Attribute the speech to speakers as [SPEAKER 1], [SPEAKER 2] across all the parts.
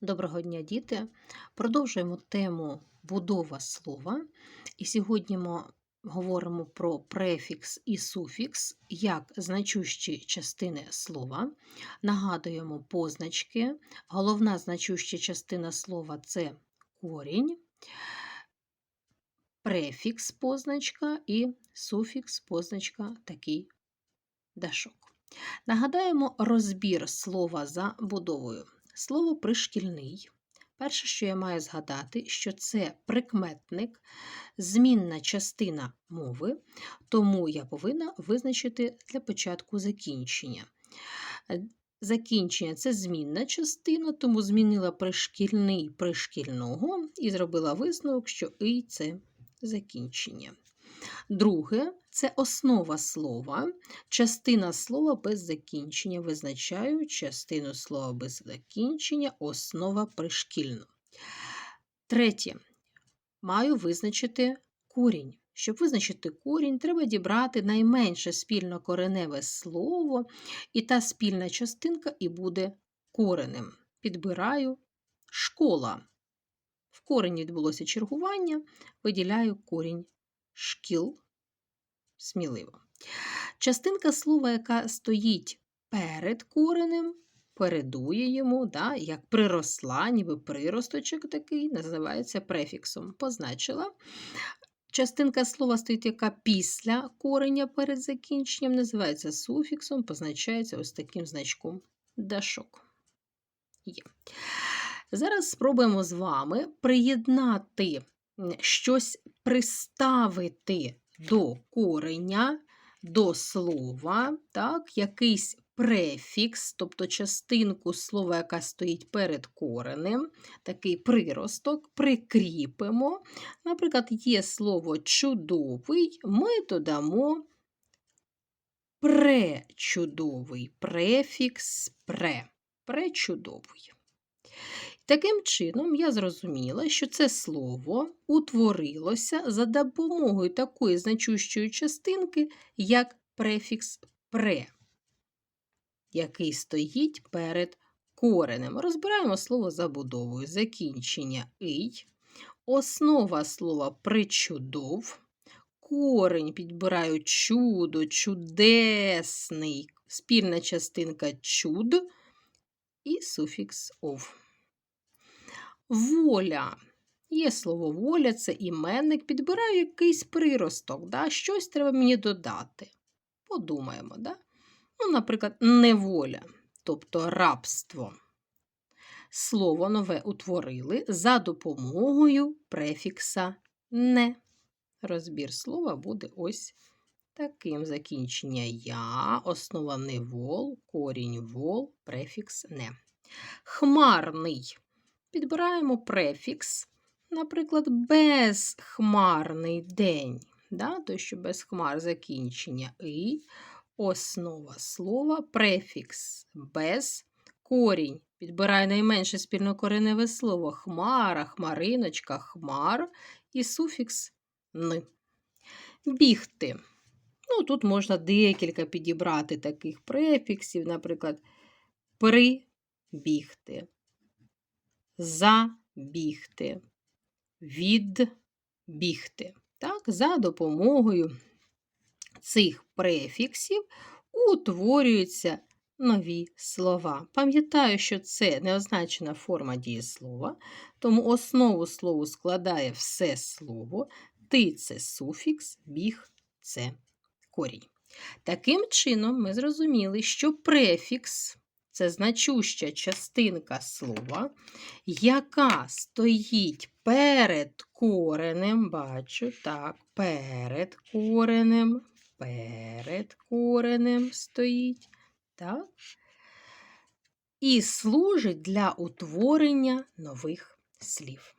[SPEAKER 1] Доброго дня, діти! Продовжуємо тему будова слова. І сьогодні ми говоримо про префікс і суфікс як значущі частини слова. Нагадуємо позначки. Головна значуща частина слова це корінь, префікс позначка і суфікс позначка такий дашок. Нагадаємо розбір слова за будовою. Слово пришкільний. Перше, що я маю згадати, що це прикметник, змінна частина мови, тому я повинна визначити для початку закінчення. Закінчення це змінна частина, тому змінила пришкільний пришкільного і зробила висновок, що і це закінчення. Друге це основа слова, частина слова без закінчення. Визначаю частину слова без закінчення, основа пришкільна. Третє. Маю визначити корінь. Щоб визначити корінь, треба дібрати найменше спільно кореневе слово, і та спільна частинка і буде коренем. Підбираю школа. В корені відбулося чергування, виділяю корінь шкіл сміливо. Частинка слова, яка стоїть перед коренем, передує йому, да, як приросла, ніби приросточок такий, називається префіксом. Позначила. Частинка слова стоїть, яка після кореня перед закінченням, називається суфіксом, позначається ось таким значком дашок. Є. Зараз спробуємо з вами приєднати щось приставити до кореня, до слова, так, якийсь префікс, тобто частинку слова, яка стоїть перед коренем, такий приросток, прикріпимо. Наприклад, є слово чудовий, ми додамо пречудовий префікс пре. Пречудовий. Таким чином, я зрозуміла, що це слово утворилося за допомогою такої значущої частинки, як префікс пре, який стоїть перед коренем. Розбираємо слово забудовою, закінчення ий, основа слова причудов, корень підбираю чудо, чудесний, спільна частинка чуд і суфікс ов. Воля. Є слово воля, це іменник. Підбираю якийсь приросток. Да? Щось треба мені додати. Подумаємо, да? ну, наприклад, неволя, тобто рабство. Слово нове утворили за допомогою префікса не. Розбір слова буде ось таким закінчення я, основа не вол, корінь вол, префікс не. Хмарний підбираємо префікс, наприклад, безхмарний день. Да? Той, що без хмар закінчення і основа слова, префікс без корінь. Підбираю найменше спільнокореневе слово хмара, хмариночка, хмар і суфікс н. Бігти. Ну, Тут можна декілька підібрати таких префіксів, наприклад, прибігти, забігти, відбігти. Так, За допомогою цих префіксів утворюються нові слова. Пам'ятаю, що це неозначена форма дієслова, тому основу слову складає все слово, ти це суфікс, біг це корінь. Таким чином, ми зрозуміли, що префікс це значуща частинка слова, яка стоїть перед коренем, бачу, так, перед коренем, перед коренем стоїть, так, і служить для утворення нових слів.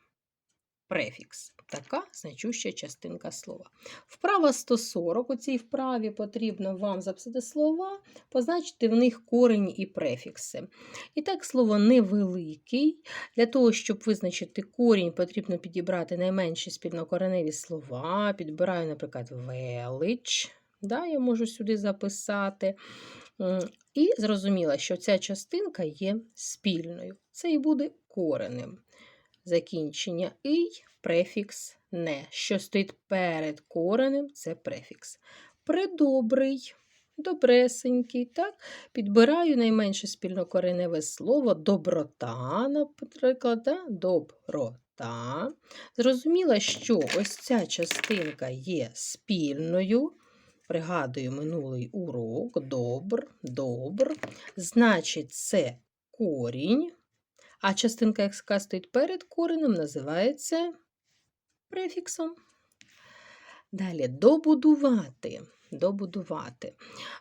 [SPEAKER 1] Префікс така значуща частинка слова. Вправа 140 у цій вправі потрібно вам записати слова, позначити в них корені і префікси. І так, слово невеликий. Для того, щоб визначити корінь, потрібно підібрати найменші спільнокореневі слова. Підбираю, наприклад, велич. Да, Я можу сюди записати. І зрозуміла, що ця частинка є спільною. Це і буде коренем. Закінчення «ий» префікс не. Що стоїть перед коренем це префікс. Придобрий, добресенький. так? Підбираю найменше спільнокореневе слово доброта, наприклад, да? доброта. Зрозуміла, що ось ця частинка є спільною. Пригадую минулий урок. Добр, добр. Значить, це корінь. А частинка, яка стоїть перед коренем, називається префіксом. Далі добудувати. Добудувати.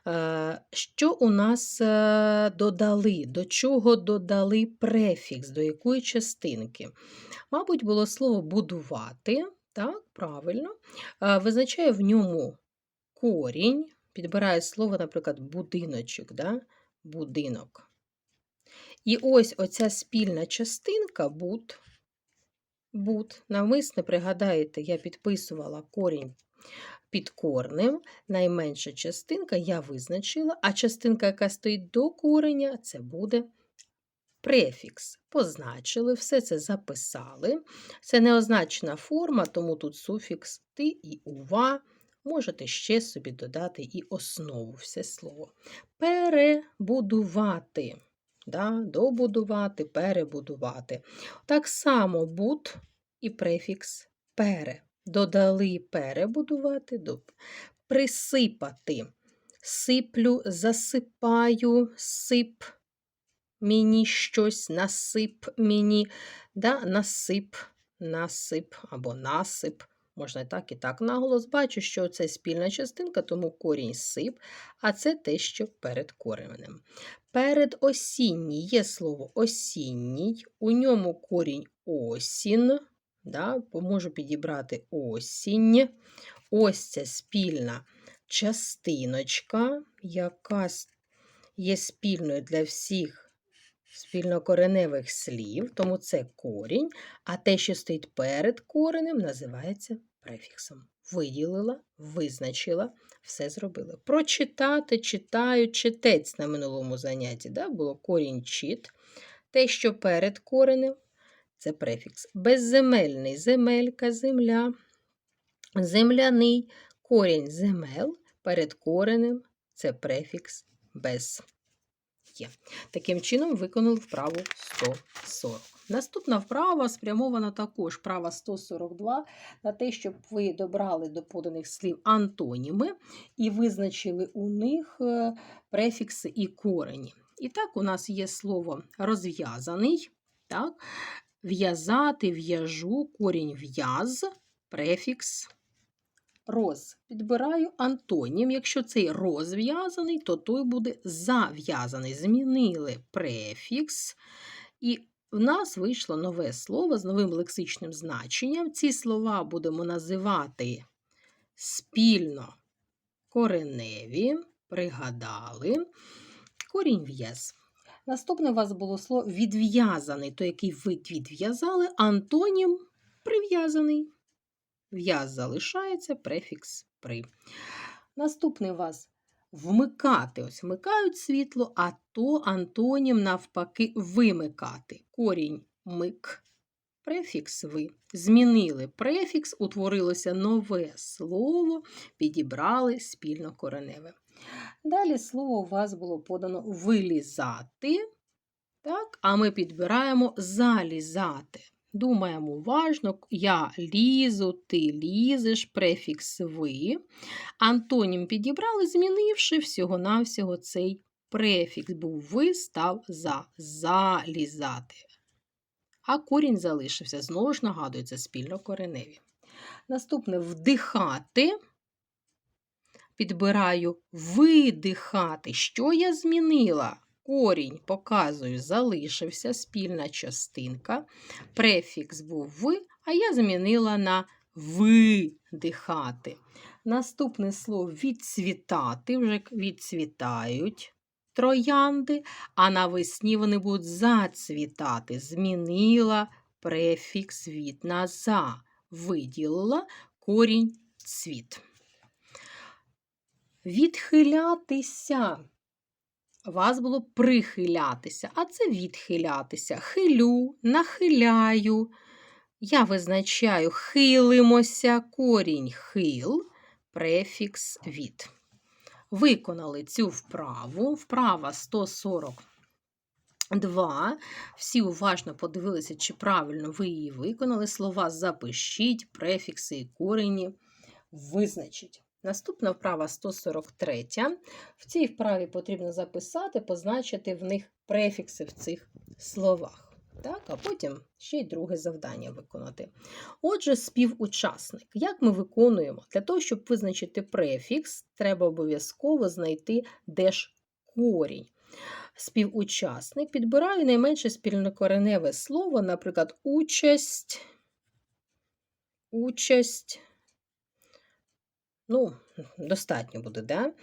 [SPEAKER 1] Е, Що у нас е, додали? До чого додали префікс, до якої частинки? Мабуть, було слово будувати, так, правильно. Е, Визначає в ньому корінь, підбирає слово, наприклад, будиночок, да? будинок. І ось оця спільна частинка буд. Буд. Навмисне, пригадаєте, я підписувала корінь під корнем. Найменша частинка я визначила, а частинка, яка стоїть до кореня, це буде префікс. Позначили, все це записали. Це неозначена форма, тому тут суфікс ти і ува. Можете ще собі додати і основу все слово. Перебудувати. Да? Добудувати, перебудувати. Так само буд і префікс пере. Додали перебудувати, присипати. Сиплю, засипаю, сип мені щось, насип мені, да? насип, насип або насип. Можна і так, і так наголос. Бачу, що це спільна частинка, тому корінь сип, а це те, що перед коренем. Перед осінній є слово осінній, у ньому корінь осін. Да? Можу підібрати осінь. Ось це спільна частиночка, яка є спільною для всіх спільнокореневих слів, тому це корінь, а те, що стоїть перед коренем, називається префіксом. Виділила, визначила, все зробила. Прочитати, читаю, читець на минулому занятті. Да? Було корінь чит. Те, що перед коренем, це префікс. Безземельний земелька, земля, земляний корінь земел, перед коренем це префікс без є. Таким чином виконали вправу 140. Наступна вправа спрямована також вправа 142 на те, щоб ви добрали до поданих слів антоніми і визначили у них е, префікси і корені. І так, у нас є слово розв'язаний, так? в'язати, в'яжу, корінь в'яз, префікс роз. Підбираю антонім. Якщо цей розв'язаний, то той буде зав'язаний. Змінили префікс. І в нас вийшло нове слово з новим лексичним значенням. Ці слова будемо називати спільно кореневі, пригадали, корінь в'яз. Наступне у вас було слово відв'язаний, то який ви відв'язали, антонім прив'язаний. В'яз залишається, префікс при. Наступний у вас вмикати. Ось вмикають світло, а то антонім навпаки вимикати. Корінь мик, префікс ви. Змінили префікс, утворилося нове слово, підібрали спільно кореневе. Далі слово у вас було подано вилізати. Так, а ми підбираємо залізати. Думаємо уважно, я лізу, ти лізеш, префікс ви. Антонім підібрали, змінивши всього-навсього цей префікс. Був ви став за залізати. А корінь залишився. Знову ж нагадую, це спільно кореневі. Наступне вдихати. Підбираю видихати. Що я змінила? Корінь показую, залишився спільна частинка. Префікс був ви, а я замінила на видихати. Наступне слово відцвітати, вже відцвітають троянди, а навесні вони будуть зацвітати. Змінила префікс від на за. Виділила корінь цвіт. Відхилятися. Вас було прихилятися, а це відхилятися. Хилю, нахиляю. Я визначаю хилимося, корінь хил, префікс від. Виконали цю вправу. Вправа 142. Всі уважно подивилися, чи правильно ви її виконали. Слова запишіть, префікси і корені визначіть. Наступна вправа 143. В цій вправі потрібно записати, позначити в них префікси в цих словах. Так, А потім ще й друге завдання виконати. Отже, співучасник. Як ми виконуємо? Для того, щоб визначити префікс, треба обов'язково знайти де ж корінь. Співучасник підбираю найменше спільнокореневе слово, наприклад, участь, участь. Ну, достатньо буде, да?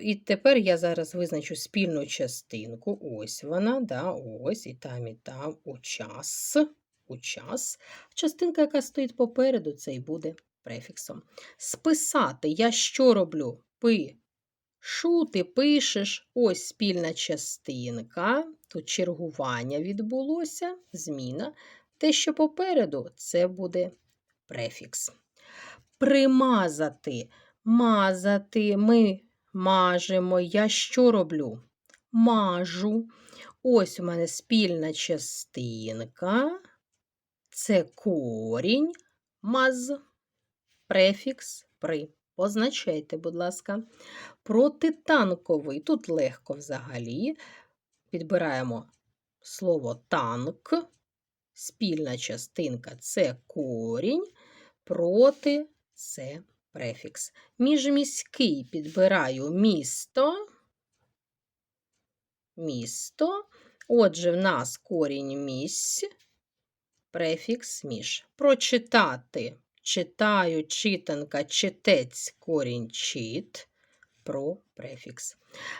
[SPEAKER 1] І тепер я зараз визначу спільну частинку. Ось вона, да, ось, і там, і там, у час. У час. Частинка, яка стоїть попереду, це і буде префіксом. Списати я що роблю? Пи. Шу, ти пишеш, ось спільна частинка. Тут чергування відбулося, зміна. Те, що попереду, це буде префікс. Примазати. Мазати. Ми мажемо. Я що роблю? Мажу. Ось у мене спільна частинка. Це корінь, маз, префікс при. Позначайте, будь ласка. Протитанковий. Тут легко взагалі. Підбираємо слово танк. Спільна частинка це корінь, проти це префікс. Міжміський підбираю місто. Місто. Отже, в нас корінь місь, префікс між. Прочитати. Читаю, читанка, читець, корінь чит, про префікс.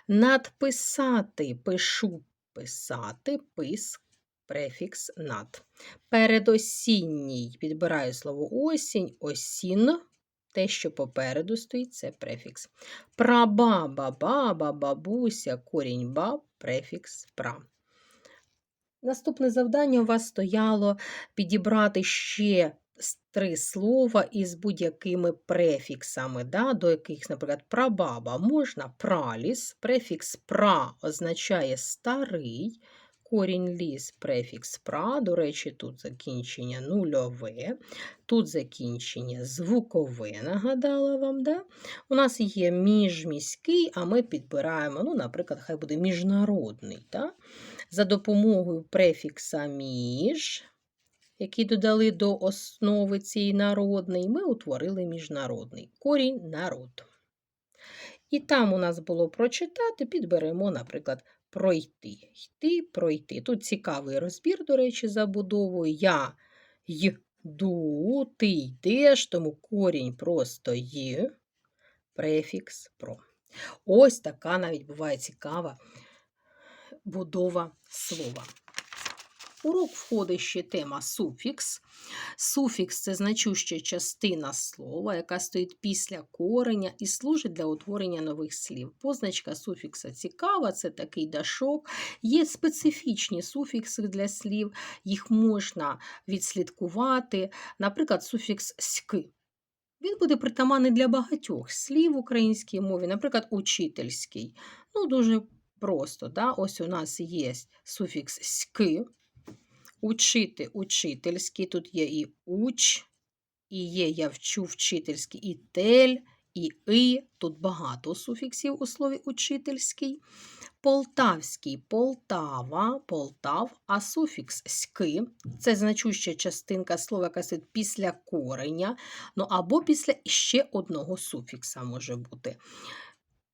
[SPEAKER 1] Надписати, пишу, писати, пис, префікс над. Передосінній підбираю слово осінь, осін. Те, що попереду стоїть, це префікс. Прабаба, баба, бабуся, корінь баб, префікс пра. Наступне завдання у вас стояло підібрати ще три слова із будь-якими префіксами, да, до яких, наприклад, прабаба можна праліс, префікс пра означає старий. Корінь ліс, префікс пра, до речі, тут закінчення нульове, тут закінчення звукове, нагадала вам. да? У нас є міжміський, а ми підбираємо, ну, наприклад, хай буде міжнародний. Да? За допомогою префікса між, який додали до основи цієї народний, ми утворили міжнародний корінь народ. І там у нас було прочитати, підберемо, наприклад, пройти. Йти, пройти. Тут цікавий розбір, до речі, забудовою. Я йду, ти йдеш, тому корінь просто є, префікс про. Ось така навіть буває цікава будова слова. Урок входить ще тема суфікс. Суфікс це значуща частина слова, яка стоїть після кореня і служить для утворення нових слів. Позначка суфікса цікава, це такий дашок. Є специфічні суфікси для слів, їх можна відслідкувати. Наприклад, суфікс ськи. Він буде притаманний для багатьох слів в українській мові, наприклад, учительський. Ну, дуже просто. Да? Ось у нас є суфікс ськи. Учити учительський, тут є і уч, і є я вчу вчительський, і тель, і и. Тут багато суфіксів у слові учительський. Полтавський Полтава, Полтав, а суфікс ськи це значуща частинка слова, яка стоїть після кореня, ну або після ще одного суфікса може бути.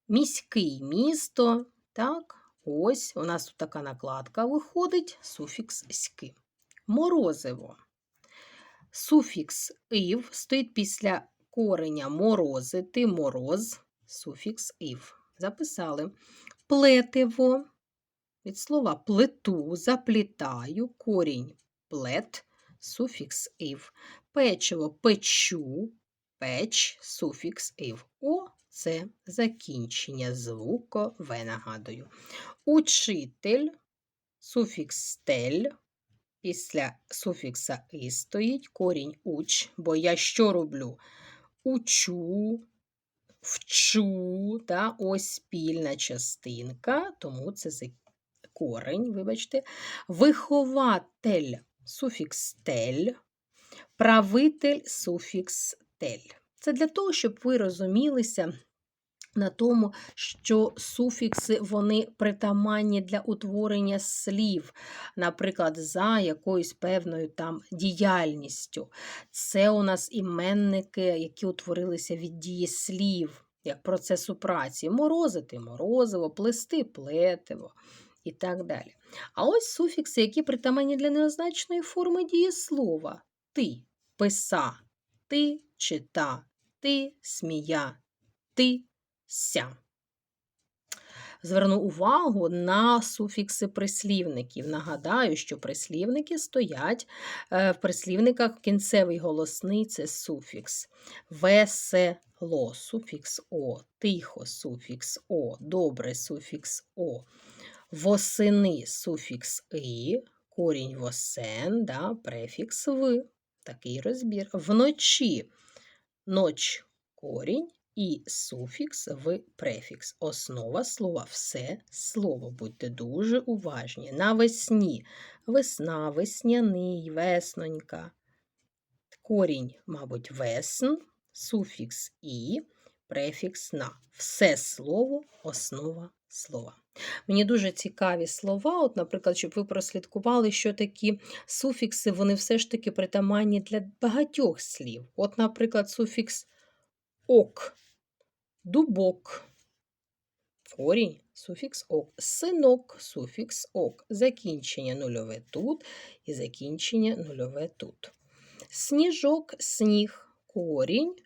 [SPEAKER 1] Міський місто, так. Ось у нас тут така накладка виходить, суфікс ськи. Морозиво. Суфікс ив стоїть після кореня морозити, мороз, суфікс ив. Записали. Плетиво. Від слова плету, заплітаю, корінь плет, суфікс ив. Печиво печу, печ, суфікс ив. О це закінчення звукове, нагадую. Учитель, суфікс тель. Після суфікса и стоїть корінь уч, бо я що роблю? Учу, вчу, та ось спільна частинка, тому це корень, вибачте. Вихователь, суфікс тель, правитель, суфікс тель. Це для того, щоб ви розумілися на тому, що суфікси вони притаманні для утворення слів, наприклад, за якоюсь певною там діяльністю. Це у нас іменники, які утворилися від дієслів, як процесу праці. Морозити морозиво, плести плетиво і так далі. А ось суфікси, які притаманні для неозначеної форми дієслова. Ти, писа, ти, чита, ти, смія, ти, ся. Зверну увагу на суфікси прислівників. Нагадаю, що прислівники стоять е, в прислівниках кінцевий голосний це суфікс. Весело, суфікс О, тихо, суфікс О, добре, суфікс О. Восени суфікс и, корінь восен, да, префікс в. Такий розбір. Вночі ноч корінь і суфікс в префікс. Основа слова все слово. Будьте дуже уважні. Навесні весна, весняний, веснонька. Корінь, мабуть, весн, суфікс і, префікс на. Все слово основа слова. Мені дуже цікаві слова, от, наприклад, щоб ви прослідкували, що такі суфікси, вони все ж таки притаманні для багатьох слів. От, наприклад, суфікс ок, дубок, корінь, суфікс ок, синок, суфікс ок, закінчення нульове тут і закінчення нульове тут. Сніжок, сніг, корінь,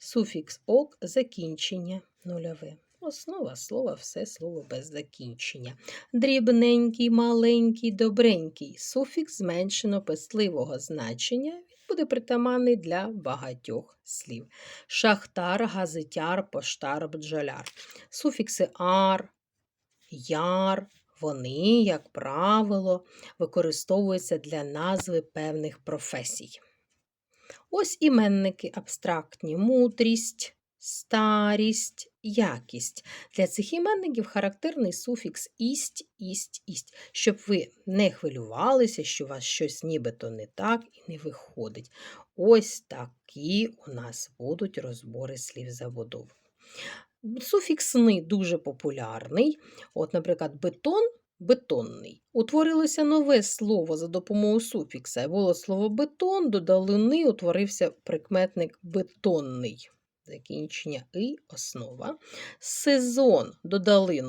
[SPEAKER 1] суфікс ок, закінчення нульове. Основа слова все слово без закінчення. Дрібненький, маленький, добренький. Суфікс зменшено писливого значення. Буде притаманний для багатьох слів. Шахтар, газетяр, поштар, бджоляр. Суфікси ар, яр. Вони, як правило, використовуються для назви певних професій. Ось іменники абстрактні мудрість, старість, якість. Для цих іменників характерний суфікс ість, ість, ість, щоб ви не хвилювалися, що у вас щось нібито не так і не виходить. Ось такі у нас будуть розбори слів забудови. Суфікс «ни» дуже популярний. От, наприклад, бетон. Бетонний. Утворилося нове слово за допомогою суфікса. Було слово бетон, додали ни, утворився прикметник бетонний. Закінчення і основа. Сезон додали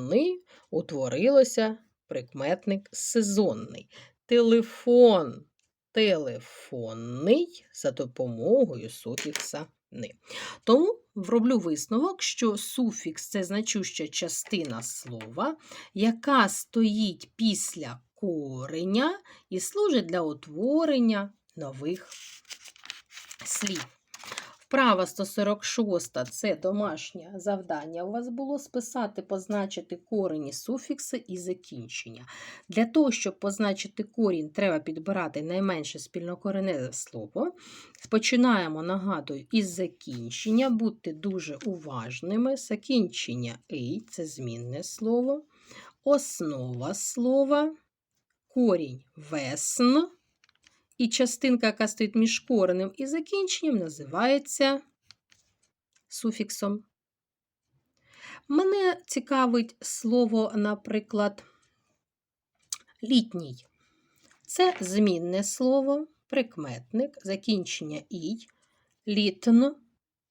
[SPEAKER 1] утворилося прикметник сезонний. Телефон телефонний за допомогою суфікса ни. Тому роблю висновок, що суфікс це значуща частина слова, яка стоїть після кореня і служить для утворення нових слів. Вправа 146 це домашнє завдання. У вас було списати, позначити корені, суфікси і закінчення. Для того, щоб позначити корінь, треба підбирати найменше спільнокореневе слово. Починаємо, нагадую, із закінчення. Будьте дуже уважними. Закінчення «ий» – це змінне слово, основа слова, корінь весн. І частинка, яка стоїть між коренем і закінченням, називається суфіксом. Мене цікавить слово, наприклад, літній. Це змінне слово, прикметник, закінчення ій, літн.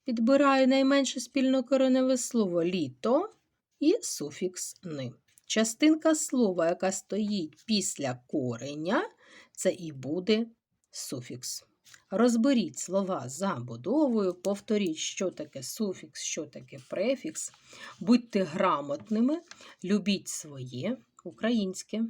[SPEAKER 1] Підбираю найменше спільнокореневе слово літо і суфікс ни. Частинка слова, яка стоїть після кореня, це і буде суфікс. Розберіть слова за будовою, повторіть, що таке суфікс, що таке префікс. Будьте грамотними, любіть своє українське.